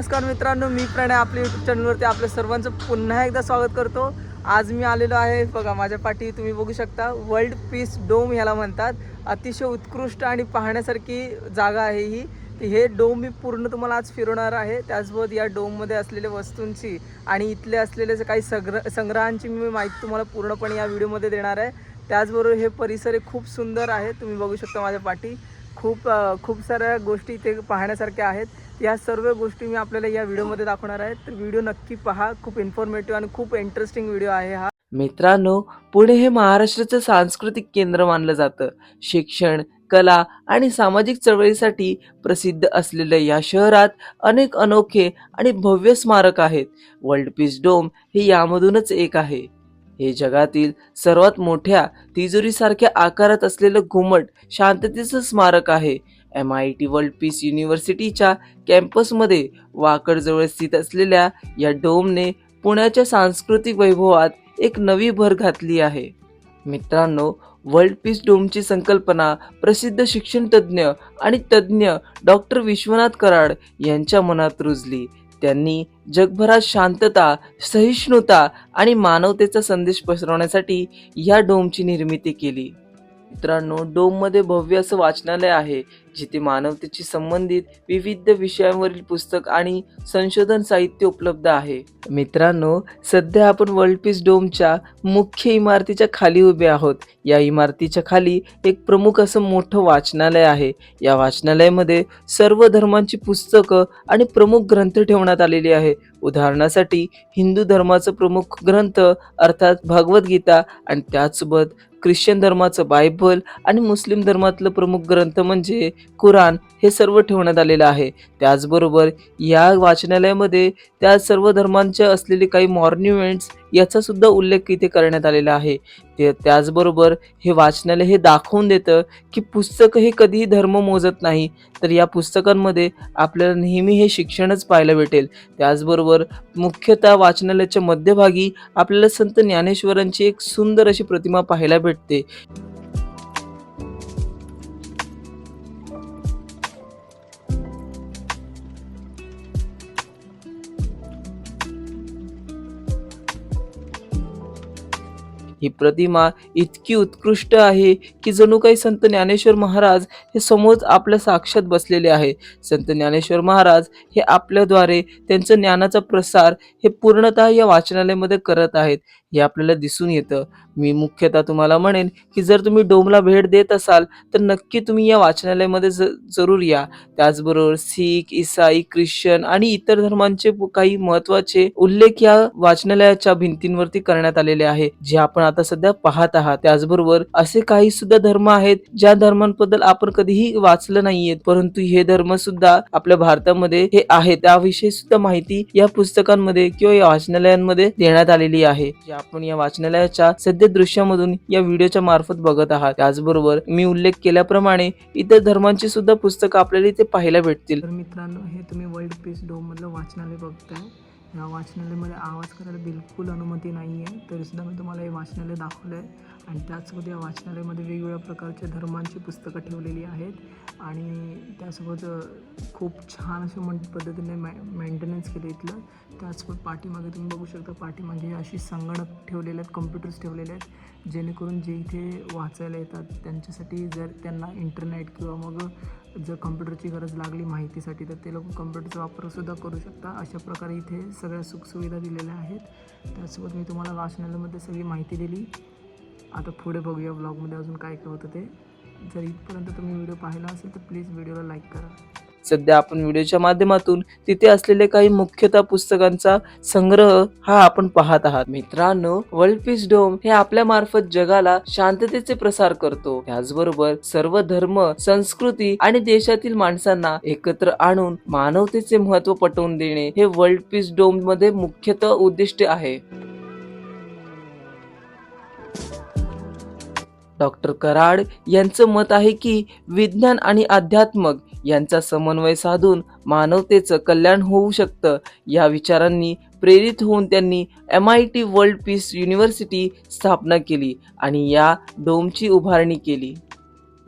नमस्कार मित्रांनो मी प्रणय आपल्या यूट्यूब चॅनलवरती आपल्या सर्वांचं पुन्हा एकदा स्वागत करतो. आज मी आलेलो आहे बघा माझ्या पाठी तुम्ही बघू शकता वर्ल्ड पीस डोम ह्याला म्हणतात. अतिशय उत्कृष्ट आणि पाहण्यासारखी जागा आहे ही. हे डोम मी पूर्ण तुम्हाला आज फिरवणार आहे. त्याचबरोबर या डोममध्ये असलेल्या वस्तूंची आणि इथले असलेले जे काही सग्र संग्रहांची मी माहिती तुम्हाला पूर्णपणे या व्हिडिओमध्ये देणार आहे. त्याचबरोबर हे परिसर हे खूप सुंदर आहे. तुम्ही बघू शकता माझ्या पाठी. खूप खूप साऱ्या गोष्टी इथे पाहण्यासारख्या आहेत. या सर्व गोष्टी मी आपल्याला या व्हिडिओमध्ये दाखवणार आहे तर व्हिडिओ नक्की पहा. खूप इन्फॉर्मेटिव्ह आणि खूप इंटरेस्टिंग व्हिडिओ आहे हा. मित्रांनो पुणे हे महाराष्ट्राचं सांस्कृतिक केंद्र मानलं जातं. शिक्षण कला आणि सामाजिक चळवळीसाठी प्रसिद्ध असलेल्या या शहरात अनेक अनोखे आणि भव्य स्मारक आहेत. वर्ल्ड पीस डोम हे यामधूनच एक आहे. हे जगातील सर्वात मोठ्या तिजोरीसारख्या आकारात असलेलं घुमट शांततेचं स्मारक आहे. M I T world peace युनिव्हर्सिटीच्या कॅम्पसमध्ये वाकडजवळ स्थित असलेल्या या डोमने पुण्याच्या सांस्कृतिक वैभवात एक नवी भर घातली आहे. मित्रांनो वर्ल्ड पीस डोमची संकल्पना प्रसिद्ध शिक्षण तज्ज्ञ आणि तज्ज्ञ डॉक्टर विश्वनाथ कराड यांच्या मनात रुजली. त्यांनी जगभरात शांतता सहिष्णुता आणि मानवतेचा संदेश पसरवण्यासाठी या डोमची निर्मिती केली. मित्रांनो डोममध्ये भव्य असं वाचनालय आहे जिथे मानवतेशी संबंधित विविध विषयांवरील पुस्तक आणि संशोधन साहित्य उपलब्ध आहे. मित्रांनो सध्या आपण वर्ल्ड पीस डोमच्या मुख्य इमारतीच्या खाली उभे आहोत. या इमारतीच्या खाली एक प्रमुख असं मोठं वाचनालय आहे. या वाचनालयामध्ये सर्व धर्मांची पुस्तकं आणि प्रमुख ग्रंथ ठेवण्यात आलेली आहे. उदाहरणासाठी हिंदू धर्माचं प्रमुख ग्रंथ अर्थात भगवद्गीता आणि त्याचसोबत ख्रिश्चन धर्माचं बायबल आणि मुस्लिम धर्मातलं प्रमुख ग्रंथ म्हणजे कुराण हे सर्व ठेवण्यात आलेलं आहे. त्याचबरोबर या वाचनालयामध्ये त्या सर्व धर्मांच्या असलेले काही मॉर्न्युमेंट्स याचा सुद्धा उल्लेख इथे करण्यात आलेला आहे. ते त्याचबरोबर हे वाचनालय हे दाखवून देतं की पुस्तक हे कधीही धर्म मोजत नाही. तर या पुस्तकांमध्ये आपल्याला नेहमी हे शिक्षणच पाहायला भेटेल. त्याचबरोबर मुख्यतः वाचनालयाच्या मध्यभागी आपल्याला संत ज्ञानेश्वरांची एक सुंदर अशी प्रतिमा पाहायला भेटते. ही प्रतिमा इतकी उत्कृष्ट आहे की जणू काही संत ज्ञानेश्वर महाराज हे समोर आपल्या साक्षात बसलेले आहे संत ज्ञानेश्वर महाराज हे आपल्याद्वारे त्यांचं ज्ञानाचा प्रसार हे पूर्णतः या वाचनालयामध्ये करत आहेत. हे आपल्याला दिसून येतं. मी मुख्यतः तुम्हाला म्हणेन की जर तुम्ही डोमला भेट देत असाल तर नक्की तुम्ही या वाचनालयामध्ये ज जरूर या. त्याचबरोबर सीख इसाई ख्रिश्चन आणि इतर धर्मांचे काही महत्त्वाचे उल्लेख या वाचनालयाच्या भिंतींवरती करण्यात आलेले आहे. जे आपण आता सध्या पाहत आहात. त्याचबरोबर असे काही सुद्धा धर्म आहेत ज्या धर्मांबद्दल आपण कधीही वाचलं नाहीये परंतु हे धर्म सुद्धा आपल्या भारतामध्ये हे आहे त्याविषयी सुद्धा माहिती या पुस्तकांमध्ये किंवा या वाचनालयांमध्ये देण्यात आलेली आहे. जे आपण या वाचनालयाच्या सध्या दृश्यामधून या व्हिडिओच्या मार्फत बघत आहात. त्याचबरोबर मी उल्लेख केल्याप्रमाणे इतर धर्मांची सुद्धा पुस्तकं आपल्याला इथे पाहायला भेटतील. तर मित्रांनो हे तुम्ही वर्ल्ड पीस डोममधलं वाचनालय बघताय. या वाचनालयामध्ये आवाज करायला बिलकुल अनुमती नाही आहे तरीसुद्धा मी तुम्हाला हे वाचनालय दाखवलं आहे आणि त्याचसोबत या वाचनालयामध्ये वेगवेगळ्या प्रकारच्या धर्मांची पुस्तकं ठेवलेली आहेत. आणि त्यासोबत खूप छान अशा म्हण पद्धतीने मॅ मेंटेनन्स केलं इथलं. त्याचसोबत पाठीमागे तुम्ही बघू शकता पाठीमागे अशी संगणक ठेवलेले आहेत कम्प्युटर्स ठेवलेले आहेत. जेणेकरून जे इथे वाचायला येतात त्यांच्यासाठी जर त्यांना इंटरनेट किंवा मग जर कम्प्युटरची गरज लागली माहितीसाठी तर ते लोक कम्प्युटरचा वापरसुद्धा करू शकता. अशा प्रकारे इथे सगळ्या सुखसुविधा दिलेल्या आहेत. त्यासोबत मी तुम्हाला वाचनालयामध्ये सगळी माहिती दिली. आता पुढे बघूया ब्लॉगमध्ये अजून काय काय होतं ते. जर इथपर्यंत तुम्ही व्हिडिओ पाहिला असेल तर प्लीज व्हिडिओला लाईक करा. सध्या आपण व्हिडिओच्या माध्यमातून तिथे असलेले काही मुख्यतः पुस्तकांचा संग्रह हा आपण पाहत आहात. मित्रांनो वर्ल्ड पीस डोम हे आपल्या मार्फत जगाला शांततेचे प्रसार करतो. त्याचबरोबर सर्व धर्म संस्कृती आणि देशातील माणसांना एकत्र आणून मानवतेचे महत्त्व पटवून देणे हे वर्ल्ड पीस डोममध्ये मुख्यतः उद्दिष्ट आहे. डॉक्टर कराड यांचं मत आहे की विज्ञान आणि अध्यात्मक यांचा समन्वय साधून मानवतेचं कल्याण होऊ शकतं. या विचारांनी प्रेरित होऊन त्यांनी M I T world peace university स्थापना केली आणि या डोमची उभारणी केली.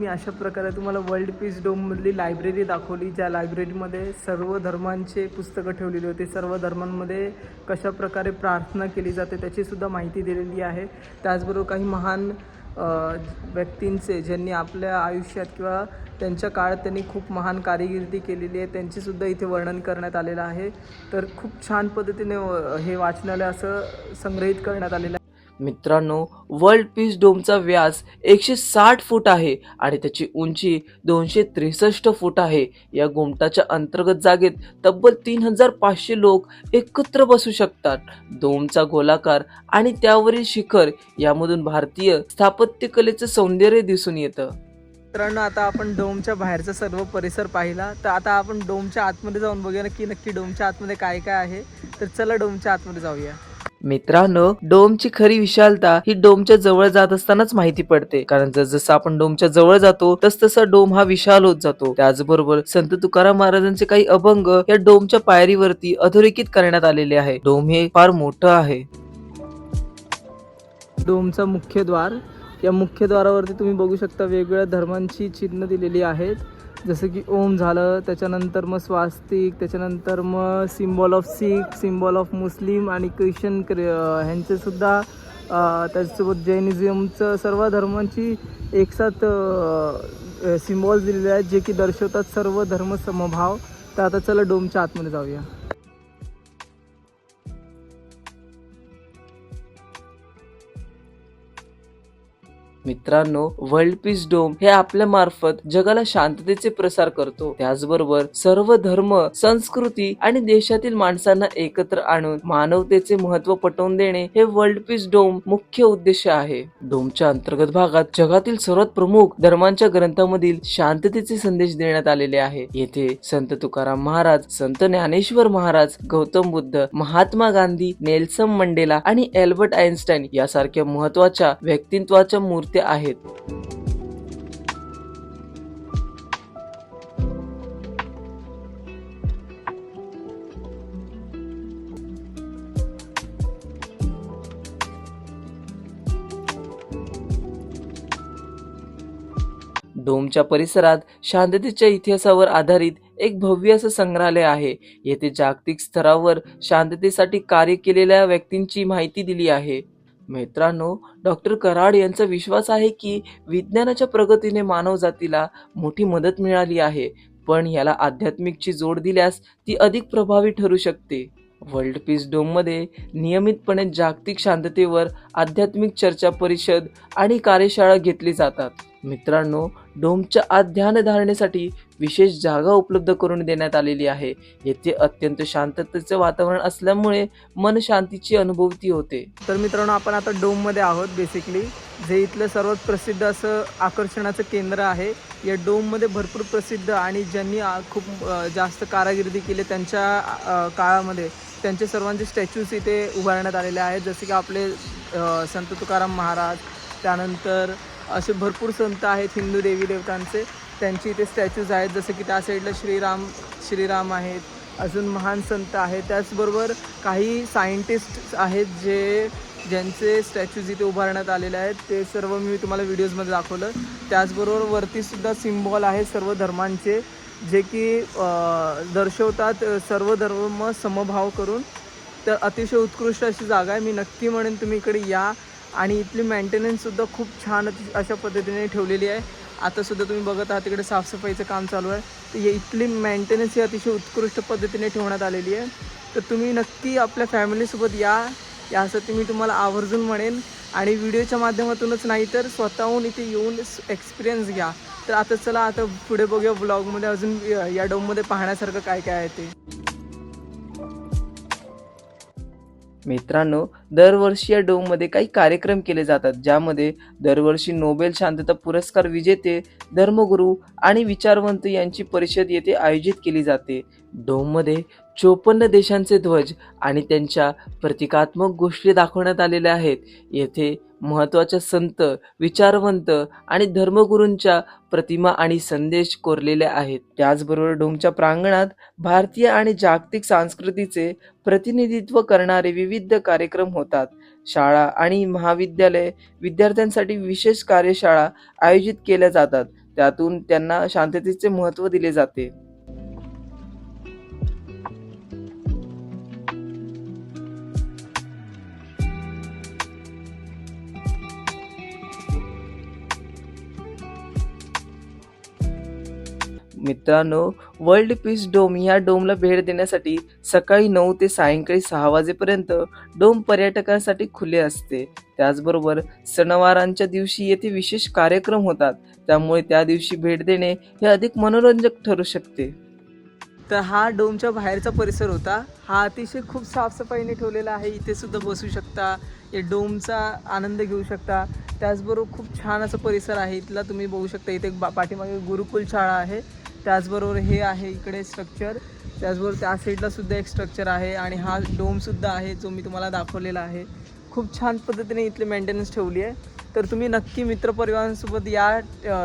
मी अशा प्रकारे तुम्हाला वर्ल्ड पीस डोममधली लायब्ररी दाखवली ज्या लायब्ररीमध्ये सर्व धर्मांचे पुस्तकं ठेवलेली होती. सर्व धर्मांमध्ये कशा प्रकारे प्रार्थना केली जाते त्याचीसुद्धा माहिती दिलेली आहे. त्याचबरोबर काही महान व्यक्तींचे ज्यांनी आपल्या आयुष्यात किंवा त्यांच्या काळात त्यांनी खूप महान कारिगिर्दी केलेली आहे त्यांचीसुद्धा इथे वर्णन करण्यात आलेलं आहे. तर खूप छान पद्धतीने हे वाचनालय असं संग्रहित करण्यात आलेलं आहे. मित्रांनो वर्ल्ड पीस डोमचा व्यास एकशे साठ फूट आहे आणि त्याची उंची दोनशे त्रेसष्ट फूट आहे. या गोमटाच्या अंतर्गत जागेत तब्बल तीन हजार पाचशे लोक एकत्र बसू शकतात. डोमचा गोलाकार आणि त्यावरील शिखर यामधून भारतीय स्थापत्यकलेचं सौंदर्य दिसून येतं. मित्रांनो आता आपण डोमच्या बाहेरचा सर्व परिसर पाहिला. तर आता आपण डोमच्या आतमध्ये जाऊन बघूया की नक्की डोमच्या आतमध्ये काय काय आहे. तर चला डोमच्या आतमध्ये जाऊया. मित्रांनो डोमची खरी विशालता ही डोमच्या जवळ जात असतानाच माहिती पडते. कारण जसं आपण डोमच्या जवळ जातो तस तसा डोम हा विशाल होत जातो. त्याचबरोबर संत तुकाराम महाराजांचे काही अभंग या डोमच्या पायरीवरती अधोरेखित करण्यात आलेले आहे. डोम हे फार मोठं आहे. डोमचा मुख्य द्वार या मुख्य द्वारावरती तुम्ही बघू शकता वेगवेगळ्या धर्मांची चिन्ह दिलेली आहेत. जसं की ओम झालं त्याच्यानंतर मग स्वास्तिक त्याच्यानंतर मग symbol of Sikh symbol of Muslim आणि ख्रिश्चन ह्यांचे सुद्धा त्याच्यासोबत जैनिझमचं सर्व धर्मांची एकसाथ सिम्बॉल्स दिलेले आहेत जे की दर्शवतात सर्व धर्म समभाव. तर आता चला डोमच्या आतमध्ये जाऊया. मित्रांनो वर्ल्ड पीस डोम हे आपल्या मार्फत जगाला शांततेचे प्रसार करतो. त्याचबरोबर सर्व धर्म संस्कृती आणि देशातील माणसांना एकत्र आणून मानवतेचे महत्त्व पटवून देणे हे वर्ल्ड पीस डोम मुख्य उद्देश आहे. डोमच्या अंतर्गत भागात जगातील सर्वात प्रमुख धर्मांच्या ग्रंथामधील शांततेचे संदेश देण्यात आलेले आहे. येथे संत तुकाराम महाराज संत ज्ञानेश्वर महाराज गौतम बुद्ध महात्मा गांधी नेल्सन मंडेला आणि एल्बर्ट आइन्स्टाईन यासारख्या महत्त्वाच्या व्यक्तित्वाच्या मूर्ती साहित्य आहेत. डोमच्या परिसरात शांततेच्या इतिहासावर आधारित एक भव्य असं संग्रहालय आहे. येथे जागतिक स्तरावर शांततेसाठी कार्य केलेल्या व्यक्तींची माहिती दिली आहे. मित्रांनो डॉक्टर कराड यांचा विश्वास आहे की विज्ञानाच्या प्रगतीने मानवजातीला मोठी मदत मिळाली आहे पण याला आध्यात्मिकची जोड दिल्यास ती अधिक प्रभावी ठरू शकते. वर्ल्ड पीस डोममध्ये नियमितपणे जागतिक शांततेवर आध्यात्मिक चर्चा परिषद आणि कार्यशाळा घेतली जातात. मित्रांनो डोमच्या आत ध्यानधारणेसाठी विशेष जागा उपलब्ध करून देण्यात आलेली आहे. येथे अत्यंत शांततेचं वातावरण असल्यामुळे मन शांतीची अनुभूती होते. तर मित्रांनो आपण आता डोममध्ये आहोत बेसिकली जे इथलं सर्वात प्रसिद्ध असं आकर्षणाचं केंद्र आहे. या डोममध्ये भरपूर प्रसिद्ध आणि ज्यांनी खूप जास्त कारागिर्दी केली त्यांच्या काळामध्ये त्यांचे सर्वांचे स्टॅच्यूज इथे उभारण्यात आलेले आहेत. जसे की आपले संत तुकाराम महाराज त्यानंतर असे भरपूर संत आहेत हिंदू देवी देवतांचे. त्यांची इथे स्टॅच्यूज आहेत जसं की त्या साईडला श्रीराम श्रीराम आहेत. अजून महान संत आहेत. त्याचबरोबर काही सायंटिस्ट आहेत जे ज्यांचे स्टॅच्यूज इथे उभारण्यात आलेले आहेत. ते सर्व मी तुम्हाला व्हिडिओजमध्ये दाखवलं. त्याचबरोबर वरतीसुद्धा सिम्बॉल आहे सर्व धर्मांचे जे की दर्शवतात सर्व धर्म समभाव करून. तर अतिशय उत्कृष्ट अशी जागा आहे. मी नक्की म्हणेन तुम्ही इकडे या. आणि इथली मेंटेनन्ससुद्धा खूप छान अशा पद्धतीने ठेवलेली आहे. आतासुद्धा तुम्ही बघत आहात तिकडे साफसफाईचं काम चालू आहे. तर हे इथली मेंटेनन्स ही अतिशय उत्कृष्ट पद्धतीने ठेवण्यात आलेली आहे. तर तुम्ही नक्की आपल्या फॅमिलीसोबत या. यासाठी मी तुम्हाला आवर्जून म्हणेन. आणि व्हिडिओच्या माध्यमातूनच नाही तर स्वतःहून इथे येऊन एक्सपिरियन्स घ्या. तर आता चला आता पुढे बघूया ब्लॉगमध्ये अजून या डोममध्ये पाहण्यासारखं काय काय आहे ते. मित्रांनो दरवर्षी या डोममध्ये काही कार्यक्रम केले जातात ज्यामध्ये दरवर्षी नोबेल शांतता पुरस्कार विजेते धर्मगुरू आणि विचारवंत यांची परिषद येथे आयोजित केली जाते. डोममध्ये चोपन्न देशांचे ध्वज आणि त्यांच्या प्रतिकात्मक गोष्टी दाखवण्यात आलेल्या आहेत. येथे महत्त्वाच्या संत विचारवंत आणि धर्मगुरूंच्या प्रतिमा आणि संदेश कोरलेले आहेत. त्याचबरोबर डोमच्या प्रांगणात भारतीय आणि जागतिक संस्कृतीचे प्रतिनिधित्व करणारे विविध कार्यक्रम होतात. शाळा आणि महाविद्यालय विद्यार्थ्यांसाठी विशेष कार्यशाळा आयोजित केल्या जातात. त्यातून त्यांना शांततेचे महत्त्व दिले जाते. मित्रांनो वर्ल्ड पीस डोम या डोमला भेट देण्यासाठी सकाळी नऊ ते सायंकाळी सहा वाजेपर्यंत डोम पर्यटकांसाठी खुले असते. त्याचबरोबर सणवारांच्या दिवशी येथे विशेष कार्यक्रम होतात. त्यामुळे त्या दिवशी भेट देणे हे अधिक मनोरंजक ठरू शकते. तर हा डोमच्या बाहेरचा परिसर होता. हा अतिशय खूप साफसफाईने ठेवलेला आहे. इथे सुद्धा बसू शकता. या डोमचा आनंद घेऊ शकता. त्याचबरोबर खूप छान असं परिसर आहे. इथला तुम्ही बघू शकता. इथे बा पाठीमागे गुरुकुल शाळा आहे. त्याचबरोबर हे आहे इकडे स्ट्रक्चर त्याचबरोबर त्या साईडला सुद्धा एक स्ट्रक्चर आहे आणि हा डोमसुद्धा आहे जो मी तुम्हाला दाखवलेला आहे. खूप छान पद्धतीने इथली मेंटेनन्स ठेवली आहे. तर तुम्ही नक्की मित्रपरिवारांसोबत या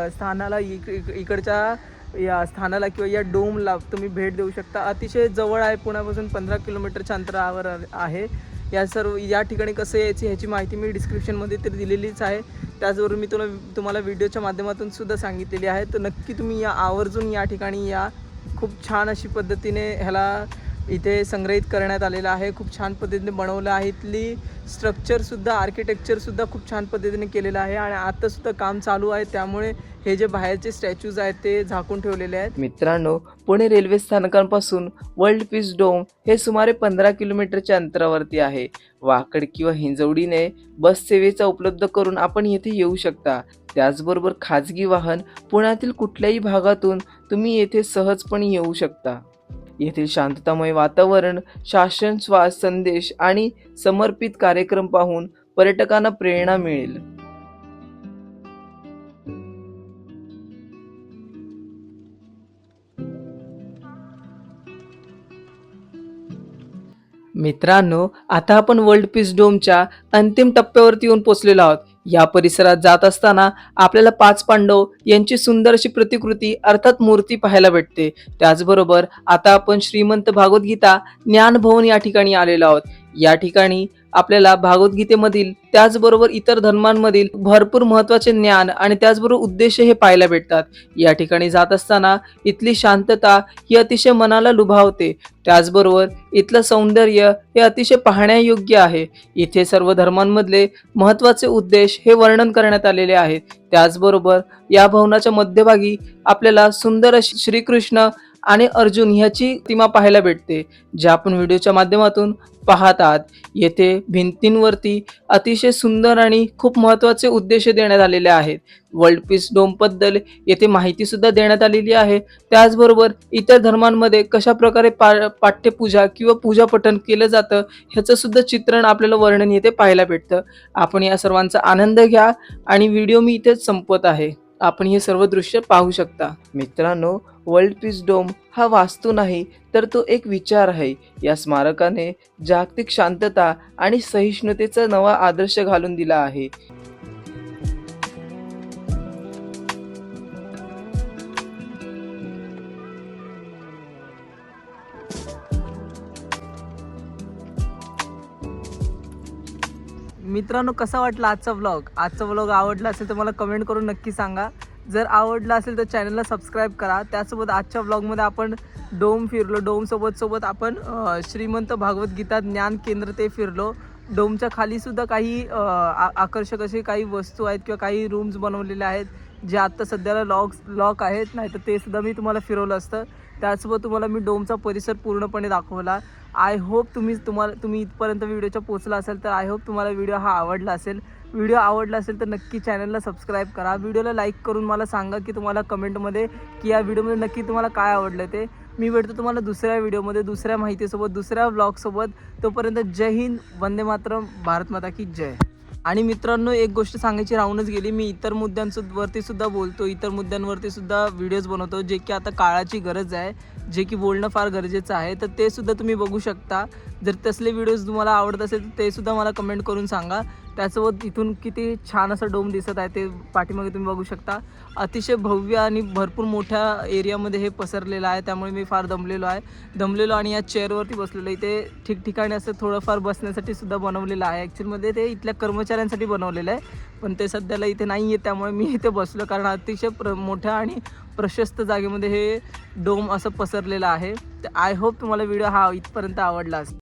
स्थानाला इक इक- इकडच्या या स्थानाला किंवा या डोमला तुम्ही भेट देऊ शकता. अतिशय जवळ आहे पुण्यापासून पंधरा किलोमीटरच्या अंतरावर आहे. या सर्व या ठिकाणी कसं यायची ह्याची माहिती मी डिस्क्रिप्शनमध्ये तर दिलेलीच आहे. त्याचबरोबर मी तुला तुम्हाला व्हिडिओच्या माध्यमातून सुद्धा सांगितलेली आहे. तर नक्की तुम्ही या आवर्जून या ठिकाणी या. खूप छान अशी पद्धतीने ह्याला इथे संग्रहित करण्यात आलेलं आहे. खूप छान पद्धतीने बनवलं आहे. इथली स्ट्रक्चरसुद्धा आर्किटेक्चरसुद्धा खूप छान पद्धतीने केलेलं आहे आणि आत्तासुद्धा काम चालू आहे. त्यामुळे हे जे बाहेरचे स्टॅच्यूज आहेत ते झाकून ठेवलेले आहेत. मित्रांनो पुणे रेल्वे स्थानकांपासून वर्ल्ड पीस डोम हे सुमारे पंधरा किलोमीटरच्या अंतरावरती आहे. वाकड किंवा हिंजवडीने बस सेवेचा उपलब्ध करून आपण येथे येऊ शकता. त्याचबरोबर खाजगी वाहन पुण्यातील कुठल्याही भागातून तुम्ही येथे सहजपणे येऊ शकता. येथील शांततामय वातावरण शासन श्वास संदेश आणि समर्पित कार्यक्रम पाहून पर्यटकांना प्रेरणा मिळेल. मित्रांनो आता आपण वर्ल्ड पीस डोमच्या अंतिम टप्प्यावरती येऊन पोहोचलेलो आहोत. या परिसरात जात असताना आपल्याला पाच पांडव यांची सुंदर अशी प्रतिकृती अर्थात मूर्ती पाहायला भेटते. त्याचबरोबर आता आपण श्रीमंत भागवत गीता ज्ञानभवन या ठिकाणी आलेलो आहोत. या ठिकाणी आपल्याला भागवद्गीतेमधील त्याचबरोबर इतर धर्मांमधील भरपूर महत्त्वाचे ज्ञान आणि त्याचबरोबर उद्देश हे पाहायला भेटतात. या ठिकाणी जात असताना इथली शांतता ही अतिशय मनाला लुभावते. त्याचबरोबर इथलं सौंदर्य हे अतिशय पाहण्यायोग्य आहे. इथे सर्व धर्मांमधले महत्त्वाचे उद्देश हे वर्णन करण्यात आलेले आहेत. त्याचबरोबर या भवनाच्या मध्यभागी आपल्याला सुंदर अशी श्रीकृष्ण आणि अर्जुन ह्याची प्रतिमा पाहायला भेटते ज्या आपण व्हिडिओच्या माध्यमातून पाहत आहात येथे भिंतींवरती अतिशय सुंदर आणि खूप महत्त्वाचे उद्देश देण्यात आलेले आहेत. वर्ल्ड पीस डोमबद्दल येथे माहितीसुद्धा देण्यात आलेली आहे. त्याचबरोबर इतर धर्मांमध्ये कशा प्रकारे पा पाठ्यपूजा किंवा पूजा पठण केलं जातं ह्याचंसुद्धा चित्रण आपल्याला वर्णन येथे पाहायला भेटतं. आपण या सर्वांचा आनंद घ्या आणि व्हिडिओ मी इथेच संपवत आहे. आपण हे सर्व दृश्य पाहू शकता. मित्रांनो वर्ल्ड पीस डोम हा वास्तू नाही तर तो एक विचार आहे. या स्मारकाने जागतिक शांतता आणि सहिष्णुतेचा नवा आदर्श घालून दिला आहे. मित्रांनो कसा वाटला आजचा व्लॉग आजचा व्लॉग आवडला असेल तर मला कमेंट करून नक्की सांगा. जर आवडला असेल तर चॅनलला सबस्क्राईब करा. त्यासोबत आजच्या ब्लॉगमध्ये आपण डोम फिरलो. डोमसोबत सोबत आपण श्रीमंत भागवत गीता ज्ञान केंद्र ते फिरलो. डोमच्या खालीसुद्धा काही आ- आकर्षक असे काही वस्तू आहेत किंवा काही रूम्स बनवलेले आहेत जे आत्ता सध्याला लॉक लॉक आहेत. नाही तर ते सुद्धा मी तुम्हाला फिरवलं असतं. त्यासोबत तुम्हाला मी डोमचा परिसर पूर्णपणे दाखवला. आय होप तुम्ही तुम्हाला तुम्ही इथपर्यंत व्हिडिओच्या पोचला असेल तर आय होप तुम्हाला व्हिडिओ हा आवडला असेल. व्हिडिओ आवडला असेल तर नक्की चॅनलला सबस्क्राईब करा. व्हिडिओला लाईक करून मला सांगा की तुम्हाला कमेंटमध्ये की या व्हिडिओमध्ये नक्की तुम्हाला काय आवडलं ते. मी भेटतो तुम्हाला दुसऱ्या व्हिडिओमध्ये दुसऱ्या माहितीसोबत दुसऱ्या ब्लॉगसोबत तोपर्यंत जय हिंद वंदे मातरम भारत माता की जय. आणि मित्रांनो एक गोष्ट सांगायची राहूनच गेली. मी इतर मुद्द्यांवरती सुद्धा बोलतो. इतर मुद्द्यांवरती सुद्धा व्हिडिओज बनवतो जे की आता काळाची गरज आहे जे की बोलणं फार गरजेचं आहे. तर ते सुद्धा तुम्ही बघू शकता. जर तसले व्हिडिओज तुम्हाला आवडत असेल तर ते सुद्धा मला कमेंट करून सांगा. त्यासोबत इथून किती छान असं डोम दिसत आहे ते पाठीमागे तुम्ही बघू शकता. अतिशय भव्य आणि भरपूर मोठ्या एरियामध्ये हे पसरलेलं आहे त्यामुळे मी फार दमलेलो आहे. दमलेलो आणि या चेअरवरती बसलेलो इथे ठिकठिकाणी असं थोडंफार बसण्यासाठी सुद्धा बनवलेलं आहे. ॲक्च्युअलमध्ये ते इथल्या कर्मचाऱ्यांसाठी बनवलेलं आहे पण ते सध्याला इथे नाही आहे त्यामुळे मी इथे बसलो कारण अतिशय प्र मोठ्या आणि प्रशस्त जागेमध्ये हे डोम असं पसरलेलं आहे. तर आय होप तुम्हाला व्हिडिओ हा इथपर्यंत आवडला असेल.